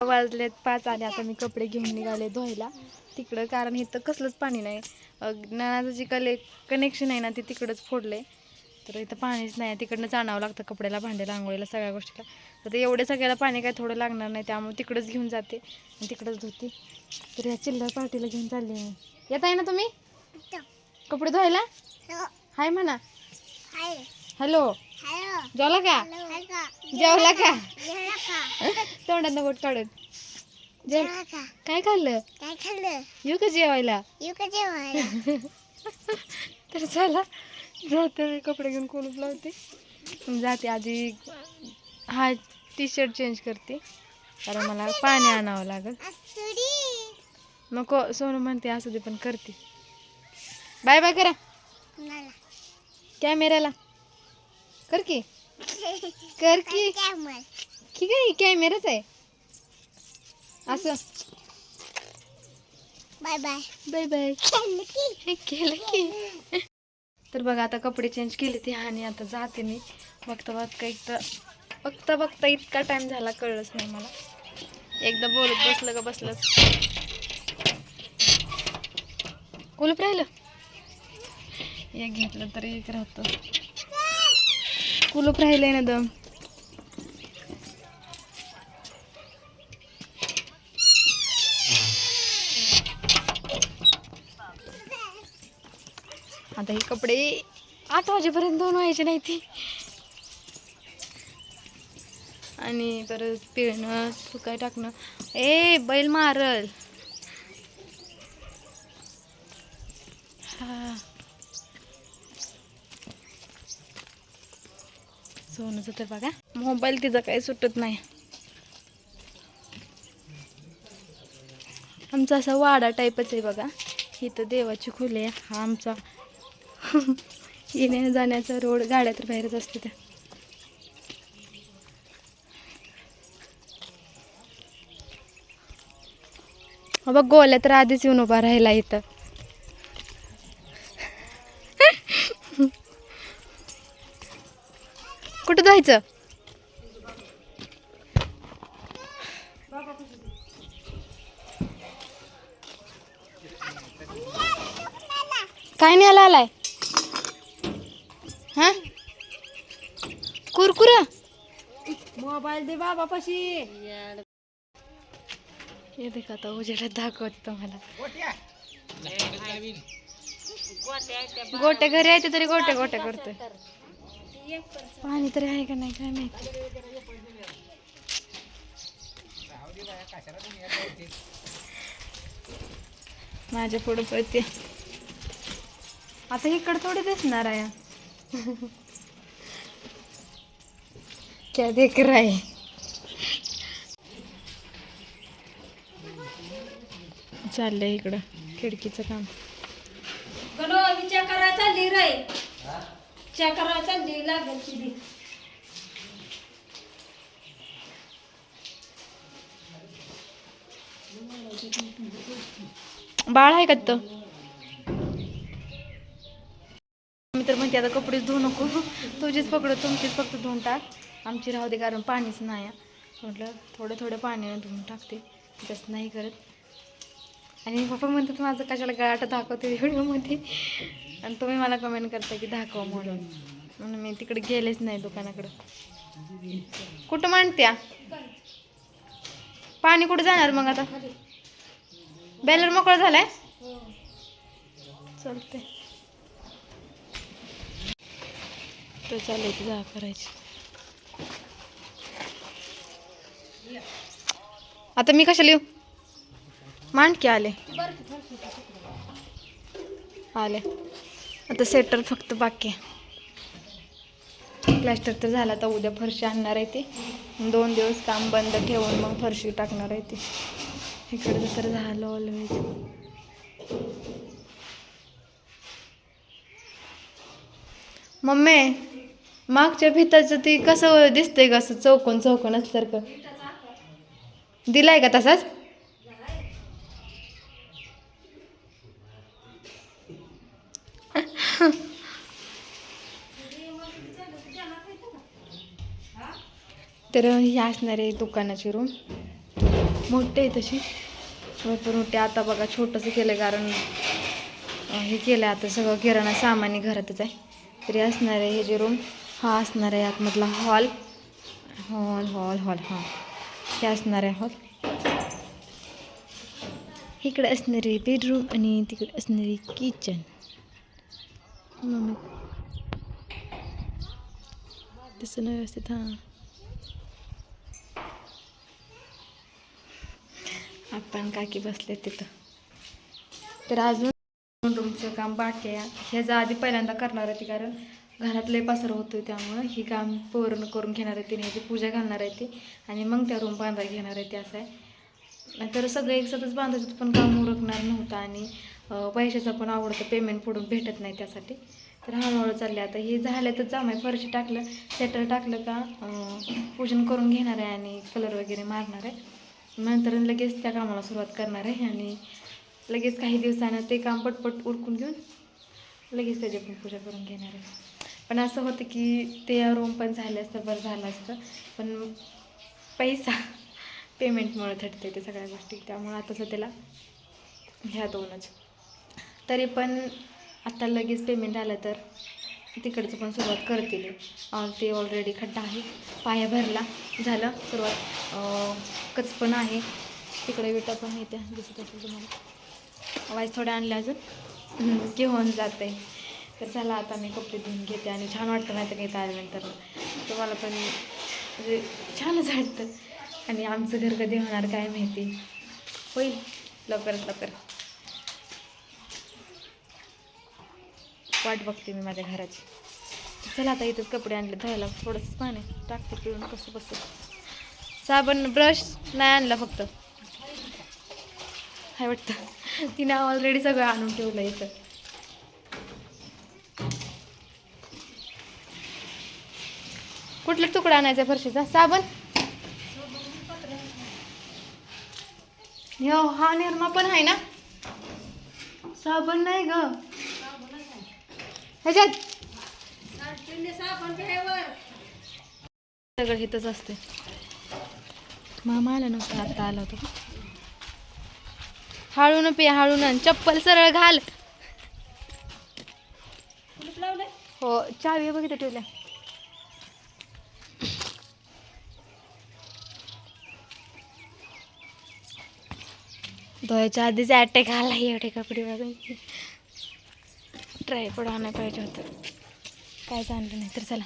वाजलेत पाच आले आता मी कपडे घेऊन निघाले धुवायला. तिकडं कारण इथं कसलंच पाणी नाही. नळाचं जे कले कनेक्शन आहे ना ते तिकडंच फोडले तर इथं पाणीच नाही. तिकडनंच आणावं लागतं कपड्याला भांड्याला आंघोळीला सगळ्या गोष्टीला. तर ते एवढ्या सगळ्याला पाणी काय थोडं लागणार नाही. त्यामुळे तिकडंच घेऊन जाते आणि तिकडंच धुते. तर या चिल्लर पार्टीला घेऊन चालले मी. येत आहे ना तुम्ही? कपडे धुवायला? हाय म्हणा. हॅलो. जेवला का? जेवला का? तोंडात बोट काढून. जेव. काय खाल्लं? काय खाल्लं? येऊ का जेवायला? येऊ का जेवायला? तर चला जाते मी कपडे घेऊन कुलूप लावते. जाते आधी हा टी शर्ट चेंज करते. कारण मला पाणी आणावं लागेल. नको सोनू म्हणते असू दे पण करते. बाय बाय करा. कॅमेऱ्याला. कर की. कर की. कॅमल की काय कॅमेराच आहे असं. बाय बाय बाय बाय केलं की. केलं की. तर बघा आता कपडे चेंज केले ते आणि आता जाते मी. बघता बघता इतका बघता बघता इतका टाइम झाला कळलंच नाही मला. एकदा बोलत बसलं का बसलंच. कुलूप राहिलं? एक घेतलं तर एक राहतं. कुलूप राहिलंय ना दम. आता हे कपडे आठ वाजेपर्यंत दोन व्हायचे नाही ती. आणि परत पिळणं सुकाय टाकणं. ए बैल मारल. हा. सोनूचं तर बघा. मोबाईल तिचा काही सुटत नाही. आमचा असा वाडा टाईपच आहे बघा. इथं देवाची खोली आहे. हा आमचा. येण्या जाण्याचा रोड गाड्या तर बाहेरच असते त्या. बघ गोल्या तर आधीच येऊन उभा राहिला इथं. जायचं काय न्यायला आलाय? हा? कुरकुर? मोबाईल दे बाबा पशी हे देख आता उजेडात दाखवते तुम्हाला. गोटे घरी आहे तरी गोटे गोटे करतोय. पाणी तरी आहे का नाही काय माहिती? माझ्या पुढे पळते. आता इकडं थोडी दिसणार आहे. क्या देख रहा है? चाललंय इकडं खिडकीचं काम. गलो मी करा चालली रे चक्राचा दिला गती बाळ आहे का तर मी तर म्हणते आता कपडे धुवू नको. तुझीच पकडू तुमचीच फक्त धुवून टाक. आमची राहू दे कारण पाणीच नाही आहे. म्हटलं थोडं थोडं पाण्याने धुवून टाकते. तसं नाही करत. आणि पप्पा म्हणतात माझं कशाला गळाट दाखवते व्हिडिओमध्ये? आणि तुम्ही मला कमेंट करता की दाखव म्हणून. म्हणून मी तिकडे गेलेच नाही दुकानाकडं. कुठं मांडत्या? पाणी कुठं जाणार मग आता? बॅलर मोकळा झालाय? चालते तर चालेल जा करायची. आता मी कशाला येऊ? मांडके आले? आले. आता सेटर फक्त बाकी प्लॅस्टर तर झाला आता उद्या फरशी आणणार आहे ती. दोन दिवस काम बंद ठेवून मग फरशी टाकणार आहे ती. इकडचं तर झालं ऑलवेज मम्मी मागच्या भिताचं ती कसं दिसतंय का असं चौकोन चौकोन असल्यासारखं? दिलाय का तसाच? तर ही असणार आहे दुकानाची रूम मोठे आहे तशी. भरपूर मोठे. आता बघा छोटंसं केलं कारण हे केलं आता सगळं किराणा सामान्य घरातच आहे. तरी असणार आहे हे जे रूम हा असणार आहे आतमधला हॉल हॉल हॉल हॉल हां. हे असणार आहे हॉल इकडे असणारे बेडरूम आणि तिकडे असणारे किचन मम्मी. तसं नाही व्यवस्थित हां. आपण काकी बसले तिथं. तर अजून रूमचं काम बाकी आहे. ह्याचा आधी पहिल्यांदा करणार आहे ती कारण घरात लय पसर होतो त्यामुळं ही काम पूर्ण करून घेणार आहे तिने. ह्याची पूजा घालणार आहे ती आणि मग त्या रूम बांधायला घेणार आहे ते असं आहे. नाहीतर सगळं एक बांधायचं पण काम उरकणार नव्हतं आणि पैशाचं पण आवडतं पेमेंट पुढून भेटत नाही त्यासाठी. तर हळूहळू चालले. आता हे झालं तर जामाय फरशी टाकलं सेटर टाकलं का पूजन करून घेणार आहे आणि कलर वगैरे मारणार आहे. नंतर लगेच त्या कामाला सुरुवात करणार आहे आणि लगेच काही दिवसानं ते काम पटपट उरकून घेऊन लगेच त्याची पण पूजा करून घेणार आहे. पण असं होतं की ते रूम पण झाले असतं बरं झालं असतं. पण पैसा पेमेंटमुळे थटते ते सगळ्या गोष्टी. त्यामुळं आता सध्याला ह्या दोनच. तरी पण आता लगेच पेमेंट आलं तर तिकडचं पण सुरुवात करतील. ते ऑलरेडी खड्डा आहे. पाया भरला. झालं सुरुवात. कच पण आहे. तिकडे विटा पण येते दिसत असेल तुम्हाला. वाईस थोड्या आणल्या अजून. घेऊन जाते. तर चला आता मी कपडे धुवून घेते आणि छान वाटतं नाही तर घेता आल्यानंतर. तुम्हाला पण म्हणजे छानच वाटतं. आणि आमचं घर कधी होणार काय माहिती. होईल. लवकरात लवकर. वाट बघते मी माझ्या घराची. चला आता इथंच कपडे आणले धुवायला थोडंसं पाणी टाकते पिळून कसं बसं साबण ब्रश नाही आणला फक्त. काय वाटतं? तिने ऑलरेडी सगळं आणून ठेवलं इथं. कुठला तुकडा आणायचा फरशीचा? साबण? हो हा निर्मा पण आहे ना? साबण नाही ग. ह्याच्यात. सगळं घेतच असते मामा आला नव्हता आता आला होता हळून पे हळून न चप्पल सरळ घाल. हो चावी बघितलं ठेवल्या. धुवायच्या आधीच अटॅक आला एवढे कपडे बघून ट्रायपॉड आणायला पाहिजे होतं. काय आणलं नाही तर चला.